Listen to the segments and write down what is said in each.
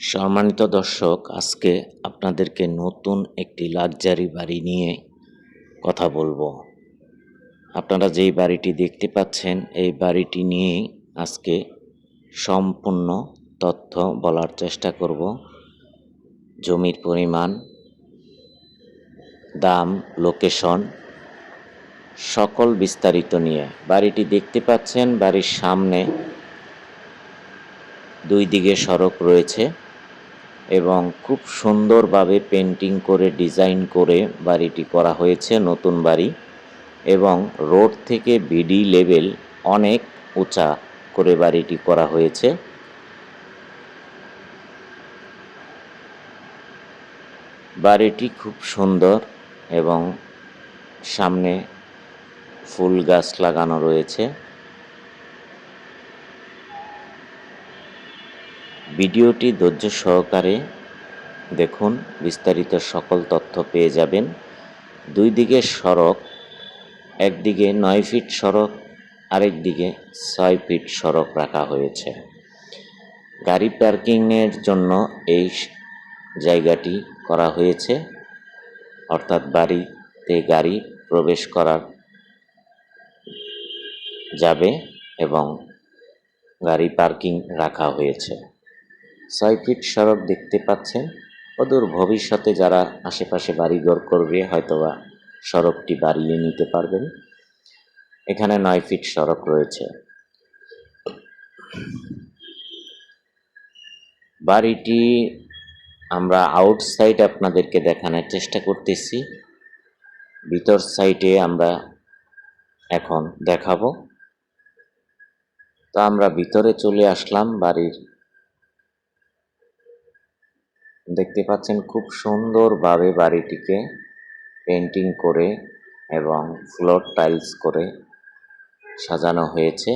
সম্মানিত দর্শক, আজকে আপনাদেরকে নতুন একটি লাক্সারি বাড়ি নিয়ে কথা বলব। আপনারা যেই বাড়িটি দেখতে পাচ্ছেন, এই বাড়িটি নিয়ে আজকে সম্পূর্ণ তথ্য বলার চেষ্টা করব। জমির পরিমাণ, দাম, লোকেশন, সকল বিস্তারিত নিয়ে। বাড়িটি দেখতে পাচ্ছেন, বাড়ির সামনে দুই দিকে সড়ক রয়েছে। এবং খুব সুন্দরভাবে পেন্টিং করে, ডিজাইন করে বাড়িটি করা হয়েছে, নতুন বাড়ি। এবং রোড থেকে বিডি লেভেল অনেক উঁচা করে বাড়িটি করা হয়েছে। বাড়িটি খুব সুন্দর এবং সামনে ফুল গাছ লাগানো রয়েছে। ভিডিওটি ধৈর্য সহকারে দেখুন, বিস্তারিত সকল তথ্য পেয়ে যাবেন। দুই দিকে সড়ক, একদিকে নয় ফিট সড়ক, আরেক দিকে ছয় ফিট সড়ক রাখা হয়েছে। গাড়ি পার্কিংয়ের জন্য এই জায়গাটি করা হয়েছে। অর্থাৎ বাড়িতে গাড়ি প্রবেশ করার যাবে এবং গাড়ি পার্কিং রাখা হয়েছে। ছয় ফিট সড়ক দেখতে পাচ্ছেন, অদূর ভবিষ্যতে যারা আশেপাশে বাড়িঘর করবে, হয়তোবা সড়কটি বাড়িয়ে নিতে পারবেন। এখানে নয় ফিট সড়ক রয়েছে। বাড়িটি আমরা আউটসাইড আপনাদেরকে দেখানোর চেষ্টা করতেছি। ভিতর সাইডে আমরা এখন দেখাবো। তো আমরা ভিতরে চলে আসলাম বাড়ির দেখতে পাচ্ছেন খুব সুন্দরভাবে বাড়িটিকে পেন্টিং করে এবং ফ্লোর টাইলস করে সাজানো হয়েছে।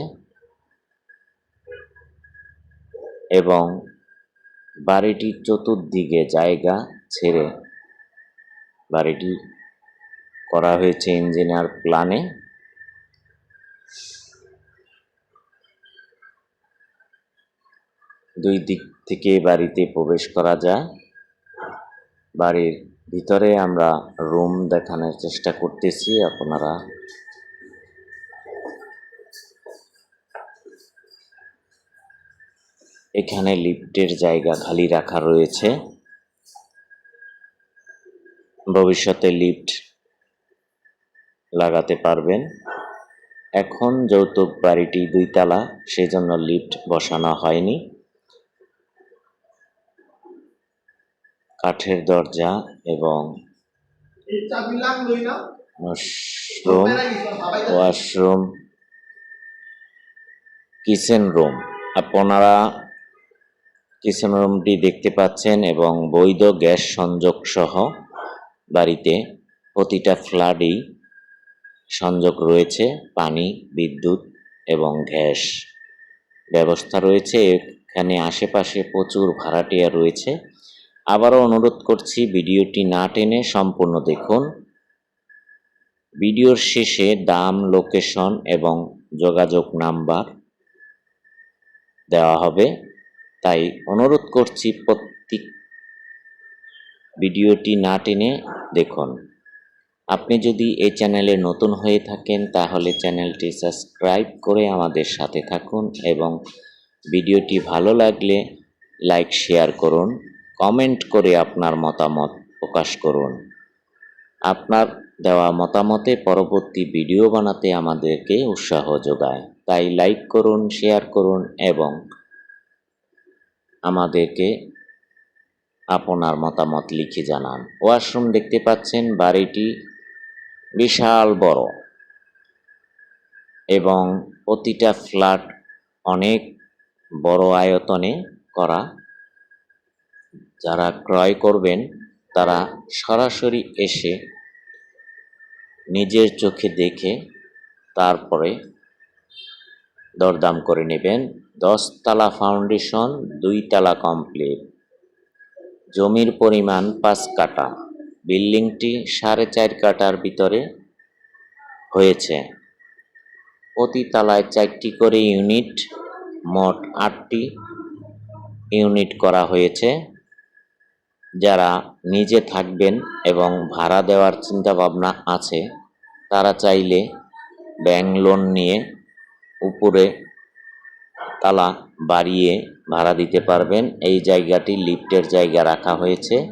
এবং বাড়িটির চতুর্দিকে জায়গা ছেড়ে বাড়িটি করা হয়েছে ইঞ্জিনিয়ার প্ল্যানে দুই দিক থেকে বাড়িতে প্রবেশ করা যায়। বাড়ির ভিতরে আমরা রুম দেখানোর চেষ্টা করতেছি আপনারা। এখানে লিফটের জায়গা খালি রাখা রয়েছে। ভবিষ্যতে লিফট লাগাতে পারবেন। এখন যৌতুক বাড়িটি দুইতলা, সেজন্য লিফট বসানো হয়নি। কাঠের দরজা এবং ওয়াশরুম ওয়াশরুম কিচেন রুম আপনারা কিচেন রুমটি দেখতে পাচ্ছেন এবং বৈধ গ্যাস সংযোগ সহ বাড়িতে প্রতিটা ফ্ল্যাটই সংযোগ রয়েছে পানি বিদ্যুৎ এবং গ্যাস। ব্যবস্থা রয়েছে এখানে আশেপাশে প্রচুর ভাড়াটিয়া রয়েছে। আবারও অনুরোধ করছি ভিডিওটি না টেনে সম্পূর্ণ দেখুন। ভিডিওর শেষে দাম, লোকেশন এবং যোগাযোগ নাম্বার দেওয়া হবে। তাই অনুরোধ করছি প্রত্যেক ভিডিওটি না টেনে দেখুন। আপনি যদি এই চ্যানেলে নতুন হয়ে থাকেন, তাহলে চ্যানেলটি সাবস্ক্রাইব করে আমাদের সাথে থাকুন এবং ভিডিওটি ভালো লাগলে লাইক, শেয়ার করুন। কমেন্ট করে আপনার মতামত প্রকাশ করুন। আপনার দেওয়া মতামতে পরবর্তী ভিডিও বানাতে আমাদেরকে উৎসাহ যোগায়। তাই লাইক করুন শেয়ার করুন এবং আমাদেরকে আপনার মতামত লিখে জানান। ওয়াশরুম দেখতে পাচ্ছেন, বাড়িটি বিশাল বড় এবং প্রতিটা ফ্ল্যাট অনেক বড় আয়তনে করা যারা ক্রয় করবেন, তারা সরাসরি এসে নিজের চোখে দেখে তারপরে দরদাম করে নেবেন। দশতলা ফাউন্ডেশন দুই তালা কমপ্লিট। জমির পরিমাণ পাঁচ কাটা বিল্ডিংটি সাড়ে চার কাটার ভিতরে হয়েছে। প্রতি তালায় চারটি করে ইউনিট, মোট আটটি ইউনিট করা হয়েছে। যারা নিজে থাকবেন এবং ভাড়া দেওয়ার চিন্তাভাবনা আছে, তারা চাইলে ব্যাংক লোন নিয়ে উপরে তালা বাড়িয়ে ভাড়া দিতে পারবেন। এই জায়গাটি লিফটের জায়গা রাখা হয়েছে।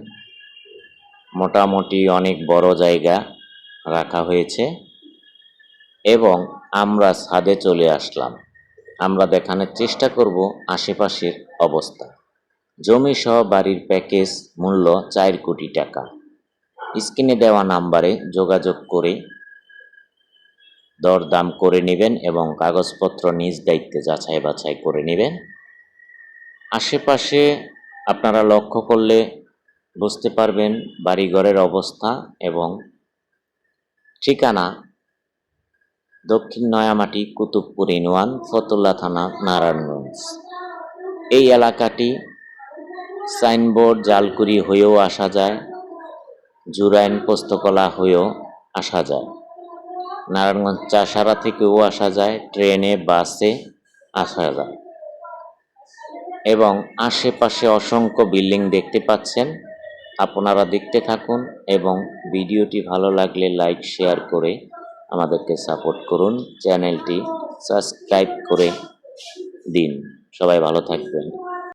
মোটামুটি অনেক বড় জায়গা রাখা হয়েছে এবং আমরা ছাদে চলে আসলাম। আমরা দেখানোর চেষ্টা করব আশেপাশের অবস্থা। জমি সহ বাড়ির প্যাকেজ মূল্য চার কোটি টাকা। স্ক্রিনে দেওয়া নাম্বারে যোগাযোগ করে দরদাম করে নেবেন এবং কাগজপত্র নিজ দায়িত্বে যাচাই বাছাই করে নেবেন। আশেপাশে আপনারা লক্ষ্য করলে বুঝতে পারবেন বাড়িঘরের অবস্থা এবং ঠিকানা। দক্ষিণ নয়ামাটি, কুতুবপুর ইনওয়ান ফতুল্লা থানা, নারায়ণগঞ্জ। এই এলাকাটি সাইনবোর্ড জালকুড়ি হয়েও আসা যায়, জুরাইন পোস্তকলা হয়েও আসা যায়। নারায়ণগঞ্জ চাষারা থেকেও আসা যায়, ট্রেনে, বাসে আসা যায়। এবং আশেপাশে অসংখ্য বিল্ডিং দেখতে পাচ্ছেন, আপনারা দেখতে থাকুন এবং ভিডিওটি ভালো লাগলে লাইক, শেয়ার করে আমাদেরকে সাপোর্ট করুন, চ্যানেলটি সাবস্ক্রাইব করে দিন। সবাই ভালো থাকবেন।